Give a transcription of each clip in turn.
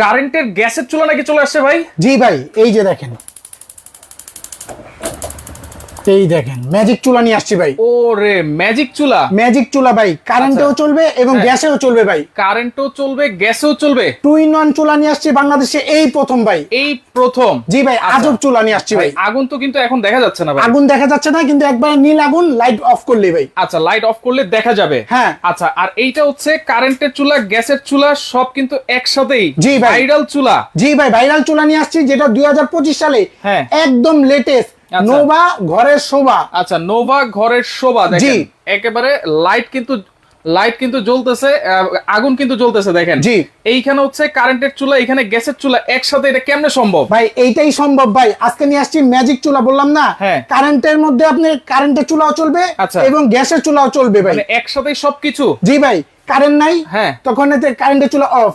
কারেন্টের গ্যাসের চুলা নাকি চলে আসছে ভাই? জি ভাই এই যে দেখেন। এই দেখেন ম্যাজিক চুলা নিয়ে আসছি ভাই ও রে ম্যাজিক চুলা ম্যাজিক চুলা ভাই কারেন্টেও আচ্ছা। চলবে এবং। গ্যাসেও চলবে ভাই কারেন্টও চলবে গ্যাসেও চলবে টু ইন ওয়ান চুলা নিয়ে আসছি বাংলাদেশে এই প্রথম ভাই এই প্রথম জি ভাই আচ্ছা। আজব চুলা নিয়ে আসছি ভাই আগুন তো কিন্তু এখন দেখা যাচ্ছে না ভাই আগুন দেখা যাচ্ছে না কিন্তু একবার নীল আগুন লাইট অফ করলে ভাই আচ্ছা লাইট অফ করলে দেখা যাবে হ্যাঁ। আচ্ছা আর এইটা হচ্ছে কারেন্টের চুলা গ্যাসের চুলা সব কিন্তু একসাথেই জি ভাই। ভাইরাল চুলা জি ভাই ভাইরাল চুলা নিয়ে আসছি যেটা দুই হাজার পঁচিশ সালে হ্যাঁ। একদম লেটেস্ট। নোভা ঘরের শোভা। আচ্ছা নোভা ঘরের শোভা দেখেন। একেবারে লাইট কিন্তু লাইট কিন্তু জ্বলতেছে আগুন কিন্তু জ্বলতেছে দেখেন। জি। এইখানে হচ্ছে কারেন্টের চুলা এখানে গ্যাসের চুলা একসাথে এটা কেমনে সম্ভব? ভাই এইটাই সম্ভব ভাই। আজকে নিয়ে আসছি ম্যাজিক চুলা বললাম না? হ্যাঁ। কারেন্টের মধ্যে আপনি কারেন্টের চুলাও চলবে আচ্ছা। এবং গ্যাসের চুলাও চলবে ভাই। মানে একসাথেই সবকিছু? জি ভাই। কারেন্ট নাই হ্যাঁ। তখন এতে কারেন্টের চুলা অফ।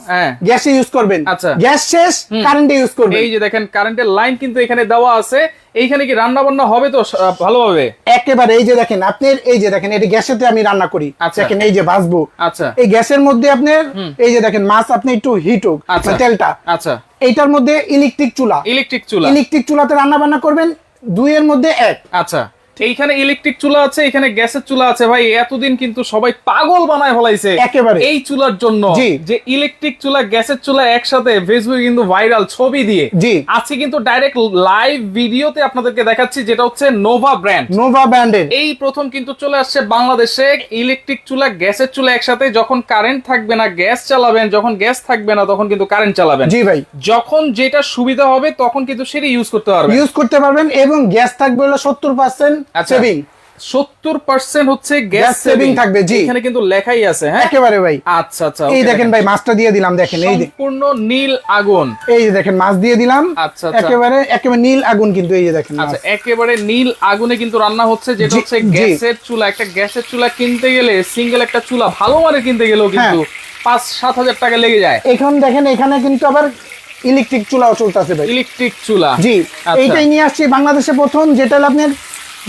গ্যাসে ইউজ করবেন। আচ্ছা। গ্যাস শেষ কারেন্টে ইউজ করবেন। এই যে দেখেন কারেন্টের লাইন কিন্তু এখানে দেওয়া আছে। এইখানে কি রান্না বান্না হবে তো ভালোভাবে? একেবারে এই যে দেখেন আপনার এই যে দেখেন এটা গ্যাসেতে আমি রান্না করি। আচ্ছা। দেখেন এই যে ভাজবো। আচ্ছা। এই গ্যাসের মধ্যে আপনার এই যে দেখেন মাছ আপনি একটু হিট হোক আচ্ছা। তেলটা। আচ্ছা। এইটার মধ্যে ইলেকট্রিক চুলা। ইলেকট্রিক চুলা। ইলেকট্রিক চুলাতে রান্না বান্না করবেন দুইয়ের মধ্যে এক। আচ্ছা। এইখানে ইলেকট্রিক চুলা আছে এখানে গ্যাসের চুলা আছে ভাই এতদিন কিন্তু সবাই পাগল বানায় ফলাইছে একেবারে। এই চুলার জন্য। যে ইলেকট্রিক চুলা গ্যাসের চুলা একসাথে ফেসবুকে কিন্তু ভাইরাল ছবি দিয়ে জি। আজকে কিন্তু ডাইরেক্ট লাইভ ভিডিওতে আপনাদেরকে দেখাচ্ছি যেটা হচ্ছে নোভা ব্র্যান্ড নোভা ব্র্যান্ডের এই প্রথম কিন্তু চলে আসছে বাংলাদেশে ইলেকট্রিক চুলা গ্যাসের চুলা একসাথে যখন কারেন্ট থাকবে না গ্যাস চালাবেন যখন গ্যাস থাকবে না তখন কিন্তু কারেন্ট চালাবেন জি ভাই যখন যেটা সুবিধা হবে তখন কিন্তু সেটা ইউজ করতে পারবেন ইউজ করতে পারবেন এবং গ্যাস থাকবে হলো সত্তর পার্সেন্ট। সেভিং সত্তর পার্সেন্ট হচ্ছে গ্যাস saving থাকবে, জি। এখানে কিন্তু লেখাই আছে হ্যাঁ? একেবারে ভাই। আচ্ছা আচ্ছা এই দেখেন ভাই মাছটা দিয়ে দিলাম দেখেন এই সম্পূর্ণ নীল আগুন। এই যে দেখেন মাছ দিয়ে দিলাম। আচ্ছা, আচ্ছা। একেবারে একেবারে নীল আগুন কিন্তু এই যে দেখেন আচ্ছা একেবারে নীল আগুনে কিন্তু রান্না হচ্ছে যেটা হচ্ছে গ্যাসের চুলা। একটা গ্যাসের চুলা কিনতে গেলে সিঙ্গেল একটা চুলা ভালো মানের কিনতে গেলেও কিন্তু হ্যাঁ। পাঁচ সাত হাজার টাকা লেগে যায়। এখন দেখেন এখানে কিন্তু আবার ইলেকট্রিক চুলাও চলতেছে ভাই। ইলেকট্রিক চুলা। জি আচ্ছা। এইটাই নিয়ে আসছি বাংলাদেশে প্রথম যেটা আপনার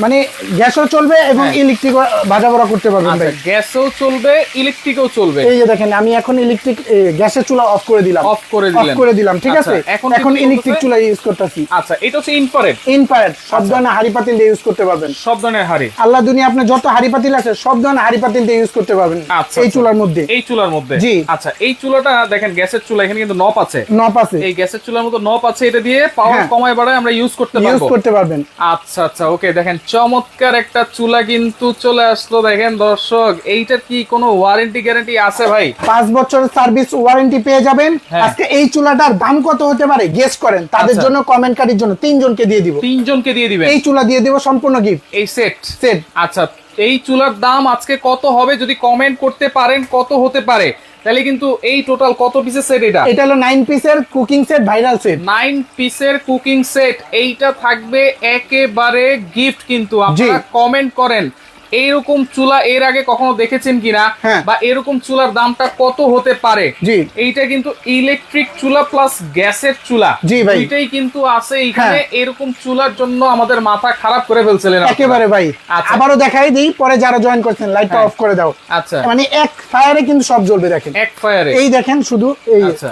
মানে গ্যাসও চলবে এবং। ইলেকট্রিক ভাজা ভরা করতে পারবেন আচ্ছা ভাই। গ্যাসও চলবে ইলেকট্রিকও চলবে। এই যে দেখেন আমি এখন ইলেকট্রিক গ্যাসের চুলা অফ করে দিলাম। Off করে অফ করে দিলাম ঠিক আচ্ছা, আছে? এখন এখন ইলেকট্রিক চুলা ইউজ করতেছি। আচ্ছা এটা হচ্ছে ইনফারেট ইনফায়ার সব আচ্ছা। ধরনের হাড়ি পাতিল দিয়ে ইউজ করতে পারবেন। সব ধরনের হাড়ি। আল্লাহ দুনিয়া আপনি যত হাড়ি পাতিল আছে সব ধরনের হাড়ি পাতিল দিয়ে ইউজ করতে পারবেন এই। চুলার মধ্যে। এই চুলার মধ্যে? জি। আচ্ছা এই চুলাটা দেখেন গ্যাসের চুলা এখানে কিন্তু নপ আছে। নপ আছে। এই গ্যাসের চুলার মতো নপ আছে এটা দিয়ে পাওয়ার হ্যাঁ। কমায় বাড়ায় আমরা ইউজ করতে পারব। ইউজ করতে পারবেন। আচ্ছা আচ্ছা ওকে দেখেন চমৎকার একটা চুলা কিন্তু চলে আসলো দেখেন দর্শক। এইটার কি কোনো ওয়ারেন্টি গ্যারান্টি আছে ভাই? পাঁচ বছর সার্ভিস ওয়ারেন্টি পেয়ে যাবেন। হ্যাঁ। আজকে এই চুলাটার দাম কত হতে পারে? গেস করেন। তাদের আচ্ছা। জন্য কমেন্টকারীর জন্য তিনজনকে দিয়ে দিব। তিনজনকে দিয়ে দিবেন। এই চুলা দিয়ে দিব সম্পূর্ণ গিফট এই সেট সেট আচ্ছা এই চুলার দাম আজকে কত হবে যদি কমেন্ট করতে পারেন কত হতে পারে? তাহলে কিন্তু এই টোটাল কত পিসের সেট এটা? এটা হলো নাইন পিসের cooking set viral set nine পিসের কুকিং সেট এইটা থাকবে একেবারে গিফট কিন্তু। আপনারা কমেন্ট করেন। এইরকম চুলা এর আগে কখনো দেখেছেন কিনা হ্যাঁ। বা এরকম চুলার দামটা কত হতে পারে জি। এইটা কিন্তু ইলেকট্রিক চুলা প্লাস গ্যাসের চুলা জি ভাই। দুইটাই কিন্তু আছে এইখানে হ্যাঁ। এরকম চুলার জন্য আমাদের মাথা খারাপ করে ফেলছিলেন একেবারে ভাই আচ্ছা। আবারও দেখাই দিই পরে যারা জয়েন করছেন লাইটটা হ্যাঁ। অফ করে দাও আচ্ছা মানে এক ফায়ারে কিন্তু সব জ্বলবে দেখেন এক ফায়ারে এই দেখেন শুধু এই আচ্ছা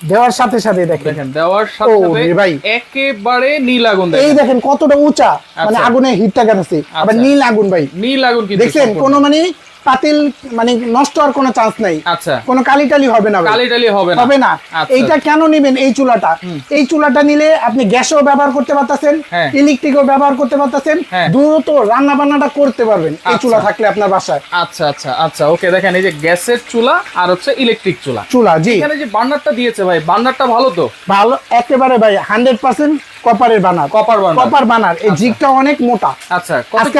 দেওয়ার সাথে সাথে দেখেন। দেখেন দেওয়ার সাথে সাথে ভাই। একেবারে নীল আগুন এই দেখেন। কতটা উঁচা মানে আগুনে আগুনের হিটটা গেছে আবার আচ্ছা। নীল আগুন ভাই। নীল আগুন কি দেখছেন? কোনো মানে পাতিল মানে নষ্ট হওয়ার কোনো চান্স নাই। আচ্ছা। কোনো কালি টালি হবে না ভাই। কালি টালি হবে না। হবে না। আচ্ছা। এইটা কেন নিবেন এই চুলাটা? এই চুলাটা নিলে আপনি গ্যাসও ব্যবহার করতে পারতেছেন হ্যাঁ। ইলেকট্রিকও ব্যবহার করতে পারতেছেন হ্যাঁ। দ্রুত রান্না বান্নাটা করতে পারবেন এই আচ্ছা। চুলা থাকলে আপনার বাসায়। আচ্ছা আচ্ছা আচ্ছা। ওকে দেখেন এই যে গ্যাসের চুলা আর হচ্ছে ইলেকট্রিক চুলা। চুলা জি। এখানে যে বার্নারটা দিয়েছে ভাই বার্নারটা ভালো তো? ভালো একেবারে ভাই হান্ড্রেড পার্সেন্ট কপারের burner. Copper burner copper burner. এই জিগটা অনেক মোটা। আচ্ছা আজকে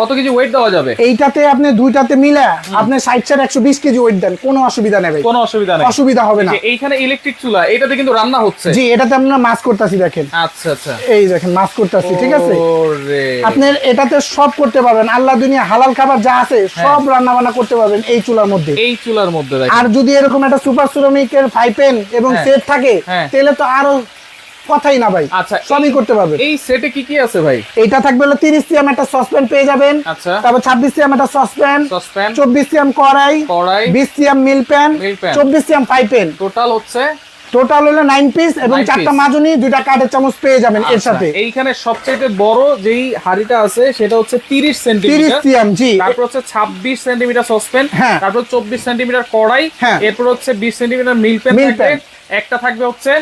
কত কেজি ওয়েট দেওয়া যাবে? এইটাতে আপনি দুইটাতে মিলে আপনি চার একশো বিশ কেজি ওয়েট দেন কোনো অসুবিধা নেই। কোনো অসুবিধা নেই। অসুবিধা হবে না। এইখানে ইলেকট্রিক চুলা এটাতে কিন্তু রান্না হচ্ছে? জি এটাতে আমরা মাছ করতেছি দেখেন। আচ্ছা আচ্ছা। এই দেখেন মাছ করতেছি ঠিক আছে? ওরে। আপনার এটাতে সব করতে পারবেন। আল্লাহ দুনিয়া হালাল খাবার যা আছে হ্যাঁ। সব রান্না বান্না করতে পারবেন এই চুলার মধ্যে। এই চুলার মধ্যে আর যদি এরকম একটা সুপার সিরামিকের ফাইপেন এবং হ্যাঁ। সেট থাকে হ্যাঁ। তাহলে তো আরও কথাই না ভাই আচ্ছা, সবই করতে পারবেন এই সেটে কি কি আছে ভাই? এইটা থাকবে হলো তিরিশ সিএম একটা সসপ্যান পেয়ে যাবেন। আচ্ছা। তারপর ছাব্বিশ সিএম একটা সসপ্যান। সসপ্যান। চব্বিশ সিএম কড়াই। কড়াই। বিশ CM milk pan. Milk pan. চব্বিশ সিএম পাইপেন টোটাল হচ্ছে? টোটাল হলো নাইন পিস এবং চারটা মাজুনি দুইটা কাঠের চামচ পেয়ে যাবেন এর আচ্ছা, সাথে। এইখানে সবচেয়ে বড় যেই হাড়িটা আছে সেটা হচ্ছে তিরিশ তিরিশ সেন্টিমিটার সিএম জি। তারপর হচ্ছে ছাব্বিশ সেন্টিমিটার সসপেন হ্যাঁ। তারপর চব্বিশ সেন্টিমিটার কড়াই হ্যাঁ। এরপর হচ্ছে বিশ সেন্টিমিটার মিল প্যান। একটা থাকবে হচ্ছে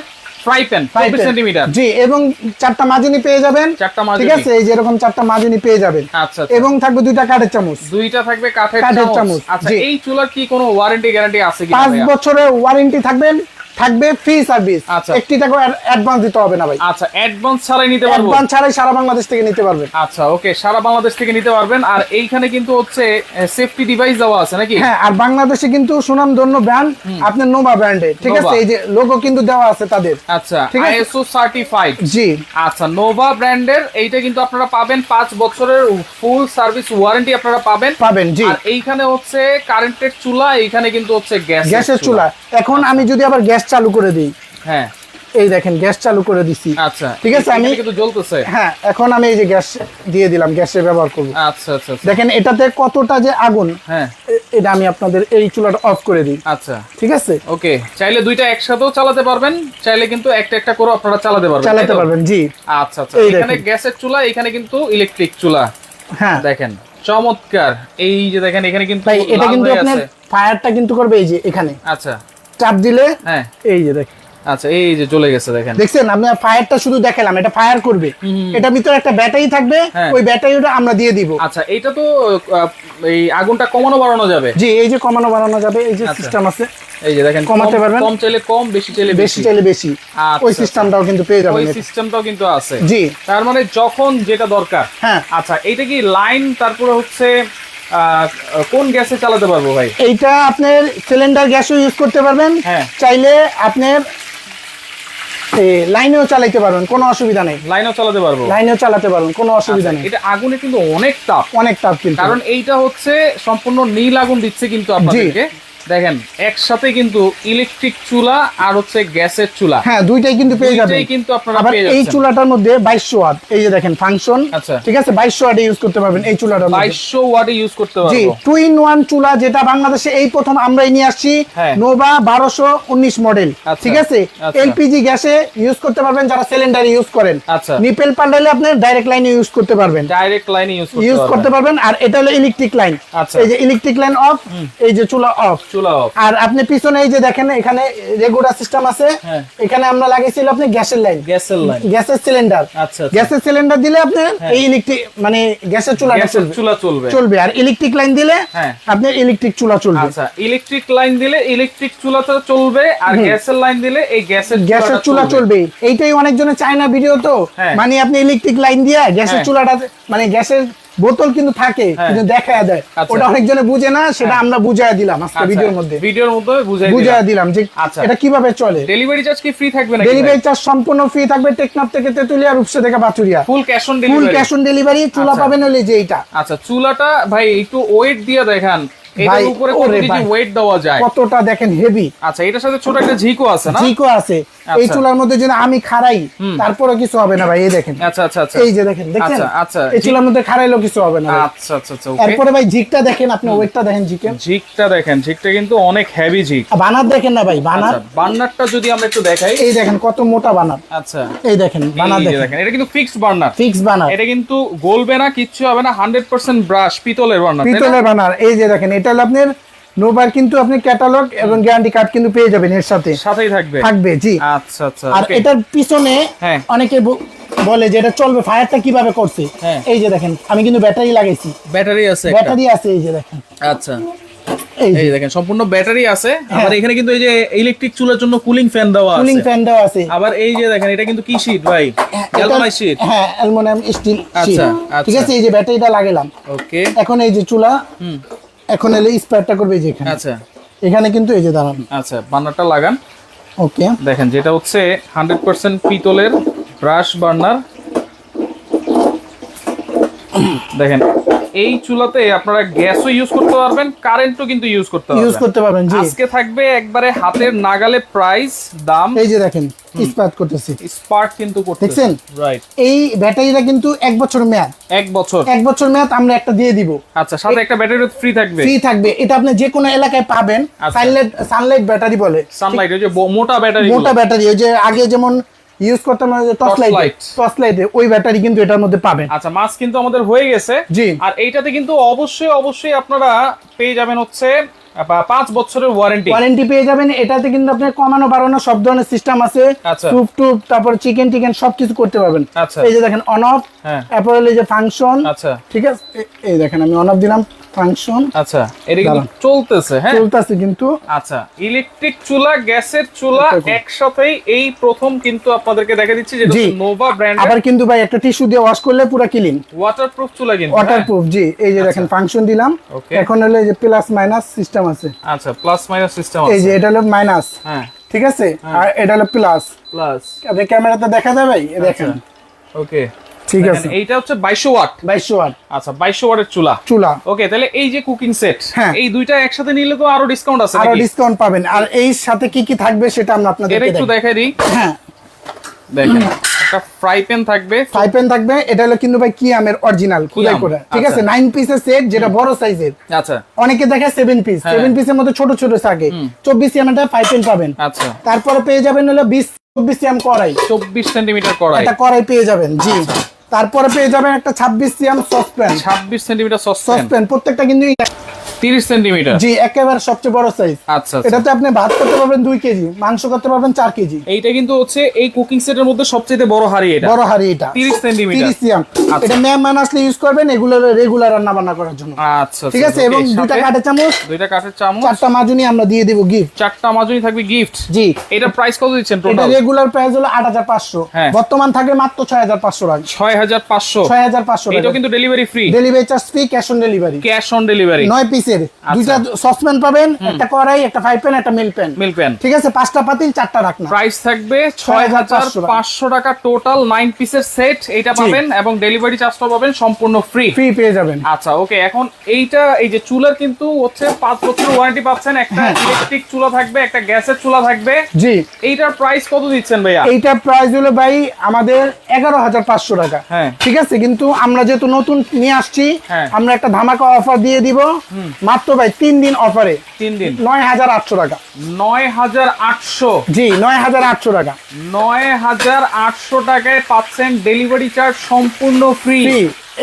ফ্রাই প্যান Fry চব্বিশ pan। সেন্টিমিটার জি এবং চারটা মাঝিনি পেয়ে যাবেন। চারটা মাঝিনি ঠিক আছে? এই যে এরকম চারটা মাঝিনি পেয়ে যাবেন। আচ্ছা আচ্ছা। এবং থাকবে দুইটা কাঠের চামচ। দুইটা থাকবে কাঠের কাঠের চামচ। চামচ, আচ্ছা এই চুলার কি কোনো ওয়ারেন্টি গ্যারান্টি আছে কি 5 বছরের ওয়ারেন্টি থাকবেন। থাকবে ফ্রি সার্ভিস আচ্ছা। একটি টাকা অ্যাডভান্স দিতে হবে না ভাই। আচ্ছা অ্যাডভান্স ছাড়াই নিতে পারব? অ্যাডভান্স ছাড়াই সারা বাংলাদেশ থেকে নিতে পারবেন। আচ্ছা ওকে সারা বাংলাদেশ থেকে নিতে পারবেন। আর এইখানে কিন্তু হচ্ছে সেফটি ডিভাইস দেওয়া আছে নাকি? হ্যাঁ আর বাংলাদেশে কিন্তু সুনামধন্য ব্র্যান্ড আপনার নোভা ব্র্যান্ডের ঠিক আছে? এই যে লোগো কিন্তু দেওয়া আছে তাদের। আচ্ছা ঠিক আছে। আইএসও সার্টিফাইড জি। আচ্ছা নোভা ব্র্যান্ডের এইটা কিন্তু আপনারা পাবেন পাঁচ বছরের ফুল সার্ভিস ওয়ারেন্টি আপনারা পাবেন। পাবেন জি। আর এইখানে হচ্ছে কারেন্টের চুলা এইখানে কিন্তু হচ্ছে গ্যাস গ্যাসের চুলা। এখন আমি যদি আবার গ্যাস চালু করে দিই। হ্যাঁ। এই দেখেন গ্যাস চালু করে দিছি। আচ্ছা ঠিক আছে, আমি- কিন্তু জ্বলতেছে। হ্যাঁ এখন আমি এই যে গ্যাস দিয়ে দিলাম গ্যাসে ব্যবহার করব। আচ্ছা আচ্ছা আচ্ছা। দেখেন এটাতে কতটা যে আগুন হ্যাঁ। এটা আমি আপনাদের এই চুলাটা অফ করে দিই। আচ্ছা। ঠিক আছে? ওকে চাইলে দুইটা একসাথেও চালাতে পারবেন চাইলে কিন্তু একটা একটা করে আপনারা চালাতে পারবেন চালাতে পারবেন জি। আচ্ছা আচ্ছা। এখানে গ্যাসের চুলা এখানে কিন্তু ইলেকট্রিক চুলা। হ্যাঁ। দেখেন চমৎকার। এই যে দেখেন এখানে কিন্তু এটা কিন্তু আপনার ফায়ারটা কিন্তু করবে এই যে এখানে। আচ্ছা। চাপ দিলে হ্যাঁ। এই যে দেখেন আচ্ছা এই যে চলে গেছে দেখেন। দেখছেন আমি ফায়ারটা শুধু দেখালাম এটা ফায়ার করবে। এটা ভিতরে একটা ব্যাটারি থাকবে হ্যাঁ। ওই ব্যাটারিটা আমরা দিয়ে দিব। আচ্ছা এটা তো এই আগুনটা কমানো বাড়ানো যাবে? জি এই যে কমানো বাড়ানো যাবে এই যে আচ্ছা। সিস্টেম আছে। এই যে দেখেন কমাতে কম- পারবেন? কম চাইলে কম বেশি চাইলে বেশি। চাইলে বেশি। আচ্ছা, ওই আচ্ছা। সিস্টেমটাও কিন্তু পেয়ে ওই যাবেন এতে। সিস্টেমটাও কিন্তু আছে। জি। তার মানে যখন যেটা দরকার হ্যাঁ। আচ্ছা এটা কি লাইন তারপরে হচ্ছে কোন গ্যাসে চালাতে পারব ভাই? এইটা আপনার সিলিন্ডার গ্যাসও ইউজ করতে পারবেন। হ্যাঁ। চাইলে আপনার লাইনেও চালাইতে পারবেন কোনো অসুবিধা নেই। লাইনেও চালাতে পারব? লাইনেও চালাতে পারবেন কোনো অসুবিধা আচ্ছা, নেই। এটা আগুনে কিন্তু অনেক তাপ। অনেক তাপ কিন্তু। কারণ এইটা হচ্ছে সম্পূর্ণ নীল আগুন দিচ্ছে কিন্তু আপনাদেরকে। দেখেন একসাথে কিন্তু ইলেকট্রিক চুলা আর হচ্ছে গ্যাসের চুলা। হ্যাঁ দুইটাই কিন্তু পেয়ে যাবেন। দুইটাই কিন্তু আপনারা আবার এই চুলাটার মধ্যে বাইশশো ওয়াট এই যে দেখেন ফাংশন আচ্ছা। ঠিক আছে? বাইশশো ওয়াটে ইউজ করতে পারবেন এই চুলাটার মধ্যে। বাইশশো ওয়াটে ইউজ করতে জি পারব। টু ইন ওয়ান চুলা যেটা বাংলাদেশে এই প্রথম আমরাই নিয়ে আসছি। নোভা বারোশো উনিশ মডেল আচ্ছা, ঠিক আছে? আচ্ছা। এলপিজি গ্যাসে ইউজ করতে পারবেন যারা সিলিন্ডারে ইউজ করেন। আচ্ছা। নিপেল পাল্টাইলে আপনি ডাইরেক্ট লাইনে ইউজ করতে পারবেন। ডাইরেক্ট লাইনে ইউজ করতে পারবেন। আর এটা হলো ইলেকট্রিক লাইন আচ্ছা। এই যে ইলেকট্রিক লাইন অফ এই যে চুলা অফ চুলা। আর আপনি পিছনে এই যে দেখেন এখানে রেগুলার সিস্টেম আছে। হ্যাঁ। এখানে আমরা লাগাইছিল আপনি গ্যাসের লাইন। গ্যাসের লাইন। গ্যাসের সিলিন্ডার আচ্ছা আচ্ছা। গ্যাসের সিলিন্ডার দিলে আপনি এই ইলেকট্রিক মানে গ্যাসের চলবে। চুলা চলবে। চলবে। আর ইলেকট্রিক লাইন দিলে হ্যাঁ। আপনি ইলেকট্রিক চুলা চলবে। আচ্ছা ইলেকট্রিক লাইন দিলে ইলেকট্রিক চুলাটা চলবে আর গ্যাসের লাইন দিলে এই গ্যাসের গ্যাসের চুলা চলবে। এইটাই অনেকজনের চায় না ভিডিও তো। হ্যাঁ। মানে আপনি ইলেকট্রিক লাইন দিয়ে গ্যাসের হ্যাঁ। চুলাটা মানে গ্যাসের বোতল কিন্তু থাকে হ্যাঁ। কিন্তু দেখা যায় আচ্ছা। ওটা অনেকজনে বুঝে না সেটা আমরা বুঝাই দিলাম আজকে ভিডিওর মধ্যে। ভিডিওর মধ্যে বুঝাই দিলাম। যে আচ্ছা। এটা কীভাবে চলে। ডেলিভারি চার্জ কি ফ্রি থাকবে না ডেলিভারি চার্জ সম্পূর্ণ ফ্রি থাকবে টেকনাফ থেকে তেতুলিয়া রূপসা থেকে Bachuria. Full cash on delivery full cash on delivery চুলা আচ্ছা। পাবেন হলে যে এটা আচ্ছা চুলাটা ভাই একটু ওয়েট দিয়ে দেখান। এটার উপরে ভাই। ওয়েট দেওয়া যায়। কতটা দেখেন হেভি আচ্ছা এটার সাথে ছোট একটা ঝিকো আছে না? জিকো আছে। এই আচ্ছা। চুলার মধ্যে যদি আমি খাড়াই তারপরে কিছু হবে না ভাই এই দেখেন। আচ্ছা আচ্ছা আচ্ছা। এই যে দেখেন দেখছেন আচ্ছা, আচ্ছা। এই চুলার মধ্যে খাড়াইলেও কিছু হবে না। আচ্ছা আচ্ছা আচ্ছা ওকে এরপরে ভাই জিকটা দেখেন আপনি ওয়েটটা দেখেন জিকেন ঝিকটা দেখেন ঝিকটা কিন্তু অনেক হেভি ঝিক। বানার দেখেন না ভাই বানার। আচ্ছা বার্নারটা যদি আমরা একটু দেখাই। এই দেখেন কত মোটা বানার। আচ্ছা। এই দেখেন বানার এই দেখেন। এটা কিন্তু ফিক্সড বার্নার ফিক্সড বানার। এটা কিন্তু গলবে না কিচ্ছু হবে না হান্ড্রেড পার্সেন্ট ব্রাশ পিতলের বার্নার পিতলের বানার এই যে দেখেন এটা হলো আপনার নোবার কিন্তু আপনি ক্যাটালগ এবং গ্যারান্টি কার্ড কিন্তু পেয়ে যাবেন এর সাথে। সাথেই থাকবে। থাকবে জি। আচ্ছা আচ্ছা আর এটার পিছনে হ্যাঁ। অনেকে বলে যে এটা চলবে ফায়ারটা কীভাবে করছে? হ্যাঁ। এই যে দেখেন আমি কিন্তু ব্যাটারি লাগাইছি। ব্যাটারি আছে ব্যাটারি আছে এই যে দেখেন। আচ্ছা। এই দেখেন সম্পূর্ণ ব্যাটারি আছে। আবার এখানে কিন্তু এই যে ইলেকট্রিক চুলার জন্য কুলিং ফ্যান দেওয়া কুলিং ফ্যান দেওয়া আছে। আবার এই যে দেখেন এটা কিন্তু কি শীট ভাই? গ্যালভানাইজ শীট হ্যাঁ অ্যালুমিনিয়াম স্টিল আচ্ছা, ঠিক আচ্ছা। আছে এই যে ব্যাটারিটা লাগালাম ওকে এখন এই যে চুলা। হুম। এখন এলে স্প্রেডটা করবে এই যে এখানে। আচ্ছা। এখানে কিন্তু এই যে দাঁড়ান। আচ্ছা বার্নারটা লাগান। ওকে। দেখেন যেটা হচ্ছে হান্ড্রেড পার্সেন্ট পিতলের ব্রাশ বার্নার দেখেন এই চুলাতে আপনারা গ্যাসও ইউজ করতে পারবেন কারেন্টও কিন্তু ইউজ করতে ইউজ করতে পারবেন জি। আজকে থাকবে একবারে হাতের নাগালে প্রাইস দাম। এই যে দেখেন ইস্পাত করতেছি। স্পার্ক কিন্তু দেখছেন? রাইট এই ব্যাটারিটা কিন্তু এক বছর মেয়াদ। এক বছর। এক বছর মেয়াদ আমরা একটা দিয়ে দিব। আচ্ছা সাথে একটা ব্যাটারি ফ্রি থাকবে। ফ্রি থাকবে। এটা আপনি যে কোনো এলাকায় পাবেন আচ্ছা। সানলাইট সানলাইট ব্যাটারি বলে। সানলাইট ওই যে মোটা ব্যাটারি মোটা ব্যাটারি ওই যে আগে যেমন ইউজ করতাম টর্চ Torch লাইট। টর্চ লাইটে ওই ব্যাটারি কিন্তু এটার মধ্যে পাবেন। আচ্ছা মাছ কিন্তু আমাদের হয়ে গেছে। জি। আর এইটাতে কিন্তু অবশ্যই অবশ্যই আপনারা পেয়ে যাবেন হচ্ছে পাঁচ বছরের ওয়ারেন্টি ওয়ারেন্টি পেয়ে যাবেন। এটাতে কিন্তু আপনার কমানো বাড়ানো সব ধরনের সিস্টেম আছে। আচ্ছা। টুপ টুপ তারপর চিকেন টিকেন সবকিছু করতে পারবেন। আচ্ছা। এই যে দেখেন অন অফ হ্যাঁ। তারপর হলো এই যে ফাংশন আচ্ছা। ঠিক আছে? এই দেখেন আমি অন অফ দিলাম। ফাংশন আচ্ছা এটা কিন্তু চলতেছে হ্যাঁ? চলতেছে কিন্তু। আচ্ছা ইলেকট্রিক চুলা গ্যাসের চুলা একসাথেই এই প্রথম কিন্তু আপনাদেরকে দেখা দিচ্ছি যেটা নোভা ব্র্যান্ড আবার কিন্তু ভাই একটা টিস্যু দিয়ে ওয়াশ করলে পুরো ক্লিন ওয়াটারপ্রুফ চুলা কিন্তু ওয়াটার হ্যাঁ? জি। এই যে দেখেন ফাংশন দিলাম। এখন হলো এই যে প্লাস মাইনাস সিস্টেম আছে। আচ্ছা প্লাস মাইনাস সিস্টেম এই যে এটা হলো মাইনাস হ্যাঁ। ঠিক আছে? আর এটা হলো প্লাস প্লাস আপনি ক্যামেরাতে দেখা ভাই? দেখেন। ওকে ঠিক আছে। এইটা হচ্ছে 2200 ওয়াট। বাইশশো ওয়াট। আচ্ছা 2200 ওয়াটের চুলা। চুলা। ওকে তাহলে এই যে কুকিং সেট হ্যাঁ। এই দুইটা একসাথে নিলে তো আরও ডিসকাউন্ট আছে আরও ডিসকাউন্ট পাবেন। আর এই সাথে কি কি থাকবে সেটা আমরা এটা একটু দেখাই। দিই। হ্যাঁ। দেখেন একটা ফ্রাই প্যান থাকবে। ফ্রাই প্যান থাকবে। এটা হলো কিন্তু ভাই কি আমের অরিজিনাল খুদাই করে। ঠিক আছে আচ্ছা। পিসের সেট যেটা বড় সাইজের আচ্ছা। অনেকে দেখে পিস হ্যাঁ। পিসের মধ্যে ছোট ছোট থাকে। চব্বিশ এমএটা ফ্রাই প্যান পাবেন। আচ্ছা। তারপরে পেয়ে যাবেন হলো বিশ চব্বিশ এম কড়াই। চব্বিশ সেন্টিমিটার কড়াই। একটা কড়াই পেয়ে যাবেন জি। তারপরে পেয়ে যাবেন একটা ছাব্বিশ সিএম সসপ্যান। ছাব্বিশ সেন্টিমিটার সসপ্যান। সসপ্যান প্রত্যেকটা কিন্তু তিরিশ সেন্টিমিটার? জি একেবারে সবচেয়ে বড় সাইজ আচ্ছা আচ্ছা। এটাতে আপনি ভাত করতে পারবেন কেজি মাংস করতে পারবেন কেজি। এইটা কিন্তু হচ্ছে এই কুকিং সেটের মধ্যে সবচেয়ে বড় হাড়ি এটা। বড় হাড়ি এটা। 30 সেন্টিমিটার। তিরিশ সিএম। আচ্ছা। এটা মেহমান আসলে ইউজ করবেন এগুলো রেগুলার রান্না বান্না করার জন্য। আচ্ছা ঠিক আছে? এবং দুইটা কাঠের চামচ। দুইটা কাঠের চামচ। চারটা মাজুনি আমরা দিয়ে দিব গিফট চারটা মাজুনি থাকবে গিফট জি। এটা প্রাইস কত দিচ্ছেন এটা রেগুলার প্রাইস হলো আট হাজার পাঁচশো। হ্যাঁ। বর্তমান থাকে মাত্র ছয় হাজার পাঁচশো টাকা। ছয় হাজার পাঁচশো। ছয় হাজার পাঁচশো কিন্তু delivery free delivery charge free cash on delivery cash on delivery নয় পিসের। দুইটা সসপ্যান পাবেন একটা কড়াই একটা ফ্রাই প্যান একটা মিল প্যান মিল প্যান ঠিক আছে? পাঁচটা পাতিল চারটা রাখনা। প্রাইস থাকবে ছয় হাজার পাঁচশো টাকা। টোটাল নাইন পিসের সেট এটা পাবেন এবং ডেলিভারি চার্জটা পাবেন সম্পূর্ণ ফ্রি ফ্রি পেয়ে যাবেন। আচ্ছা ওকে এখন এইটা এই যে চুলার কিন্তু হচ্ছে পাঁচ বছর ওয়ারেন্টি পাচ্ছেন। একটা হ্যাঁ। ইলেকট্রিক চুলা থাকবে একটা গ্যাসের চুলা থাকবে। জি। এইটার প্রাইস কত দিচ্ছেন ভাইয়া? এইটা প্রাইস হলো ভাই আমাদের এগারো হাজার পাঁচশো টাকা। হ্যাঁ। ঠিক আছে কিন্তু আমরা যেহেতু নতুন নিয়ে আসছি হ্যাঁ। আমরা একটা ধামাকা অফার দিয়ে দিব। মাত্র ভাই তিন দিন অফারে তিন দিন। নয় হাজার আটশো টাকা। নয় হাজার আটশো। জি নয় হাজার আটশো টাকা। নয় হাজার আটশো টাকায় পাচ্ছেন ডেলিভারি চার্জ সম্পূর্ণ ফ্রি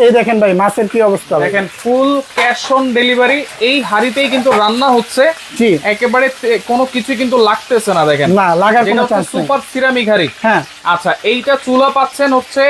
এই দেখেন ভাই মাছের কি অবস্থা দেখেন ফুল ক্যাশ অন ডেলিভারি এই হাড়িতেই কিন্তু রান্না হচ্ছে। জি। একেবারে কোনো কিছু কিন্তু লাগতেছে না দেখেন। না লাগার কোনো চান্স নেই। সুপার সিরামিক হাড়ি। হ্যাঁ। আচ্ছা এইটা চুলা পাচ্ছেন হচ্ছে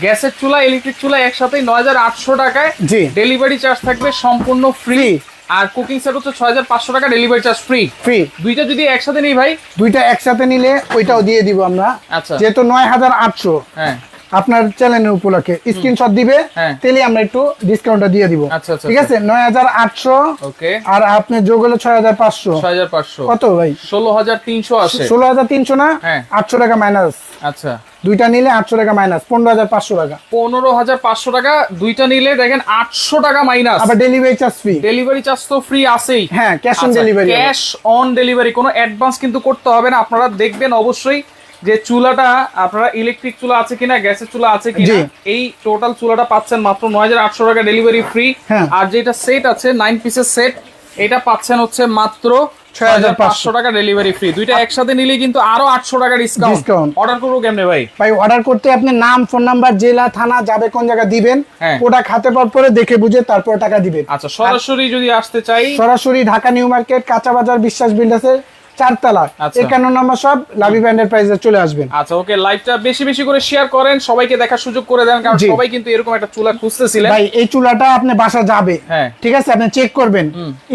গ্যাসের চুলা ইলেকট্রিক চুলা একসাথে নয় হাজার আটশো টাকায় জি। ডেলিভারি চার্জ থাকবে সম্পূর্ণ ফ্রি আর কুকিং সেট হচ্ছে ছয় হাজার পাঁচশো টাকা ডেলিভারি চার্জ ফ্রি ফ্রি দুইটা যদি একসাথে নিই ভাই? দুইটা একসাথে নিলে ওইটাও দিয়ে দিব আমরা। আচ্ছা। যেহেতু নয় হাজার আটশো। হ্যাঁ। আপনার চ্যানেলের উপলক্ষে স্ক্রিনশট দিবে হ্যাঁ। তাহলে আমরা একটু ডিসকাউন্টটা দিয়ে দিব। আচ্ছা, আচ্ছা, ঠিক আছে? নয় হাজার আটশো ওকে। আর আপনার যোগ হলো ছয় হাজার পাঁচশো। ছয় হাজার পাঁচশো। কত ভাই? ষোলো হাজার তিনশো আসে। ষোলো হাজার তিনশো না? হ্যাঁ। আটশো টাকা মাইনাস আচ্ছা। দুইটা নিলে আটশো টাকা মাইনাস পনেরো হাজার পাঁচশো টাকা। পনেরো হাজার পাঁচশো টাকা দুইটা নিলে দেখেন আটশো টাকা মাইনাস আবার delivery charge free delivery charge তো ফ্রি আছেই। হ্যাঁ ক্যাশ অন আচ্ছা, ডেলিভারি ক্যাশ অন ডেলিভারি কোনো অ্যাডভান্স কিন্তু করতে হবে না। আপনারা দেখবেন অবশ্যই যে চুলাটা আপনারা ইলেকট্রিক চুলা আছে কিনা গ্যাসের চুলা আছে কিনা। এই টোটাল চুলাটা পাচ্ছেন মাত্র নয় হাজার আটশো টাকা ডেলিভারি ফ্রি হ্যাঁ। আর যেটা সেট আছে নাইন পিসের সেট এটা পাচ্ছেন হচ্ছে মাত্র ছয় হাজার পাঁচশো। টাকা ডেলিভারি ফ্রি দুইটা একসাথে নিলে কিন্তু আরও আটশো টাকা ডিসকাউন্ট অর্ডার করব কেমনে ভাই? ভাই অর্ডার করতে আপনি নাম ফোন নাম্বার জেলা থানা যাবে কোন জায়গা দিবেন। ওটা খাতে পর পরে দেখে বুঝে তারপর টাকা দিবেন। আচ্ছা সরাসরি যদি আসতে চাই সরাসরি ঢাকা নিউ মার্কেট কাঁচা বাজার বিশ্বাস বিল্ডার্সের চারতলা। আচ্ছা। একান্ন নম্বর সব লাভি ব্যান্ডের প্রাইসে চলে আসবেন। আচ্ছা ওকে লাইভটা বেশি বেশি করে শেয়ার করেন সবাইকে দেখার সুযোগ করে দেন কারণ সবাই কিন্তু এরকম একটা চুলা খুঁজতেছিলেন। ভাই এই চুলাটা আপনি বাসা যাবে। হ্যাঁ। ঠিক আছে আপনি চেক করবেন।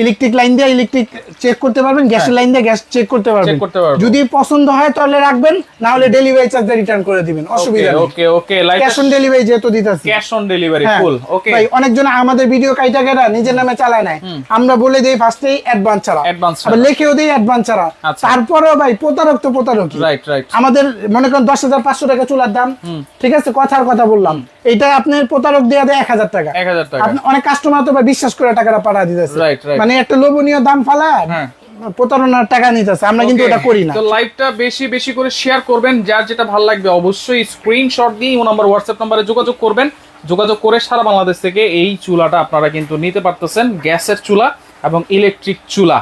ইলেকট্রিক লাইন দিয়ে ইলেকট্রিক চেক করতে পারবেন গ্যাসের লাইন দিয়ে গ্যাস চেক করতে পারবেন। যদি পছন্দ হয় তাহলে রাখবেন না হলে ডেলিভারি চার্জ রিটার্ন করে দিবেন। অসুবিধা নেই। Okay okay cash on delivery যেহেতু দিতেছি। Cash on delivery. Full okay ভাই অনেকজন আমাদের ভিডিও কাইটা নিজের নামে চালায় নাই। আমরা বলে দেই ফার্স্টেই অ্যাডভান্স ছাড়া। আবার লিখেও দেই অ্যাডভান্স ছাড়া। তারপরেও ভাই প্রতারক তো প্রতারক। রাইট রাইট আমাদের মনে করেন দশ হাজার পাঁচশো টাকা চুলার দাম। ঠিক আছে কথার কথা বললাম। এটা আপনার প্রতারক দেওয়া দেয় এক হাজার টাকা। এক হাজার টাকা। আপনি অনেক কাস্টমার তো ভাই বিশ্বাস করে টাকাটা পাঠা দিতেছে. মানে একটা লোভনীয় দাম ফালা হ্যাঁ। প্রতারণার টাকা নিতেছে। আমরা কিন্তু ওটা করি না। তো লাইভটা বেশি বেশি করে শেয়ার করবেন। যার যেটা ভালো লাগবে অবশ্যই স্ক্রিনশট দিয়ে ও নাম্বার হোয়াটসঅ্যাপ নাম্বারে যোগাযোগ করবেন। যোগাযোগ করে সারা বাংলাদেশ থেকে এই চুলাটা আপনারা কিন্তু নিতে পারতেছেন। গ্যাসের চুলা এবং ইলেকট্রিক চুলা।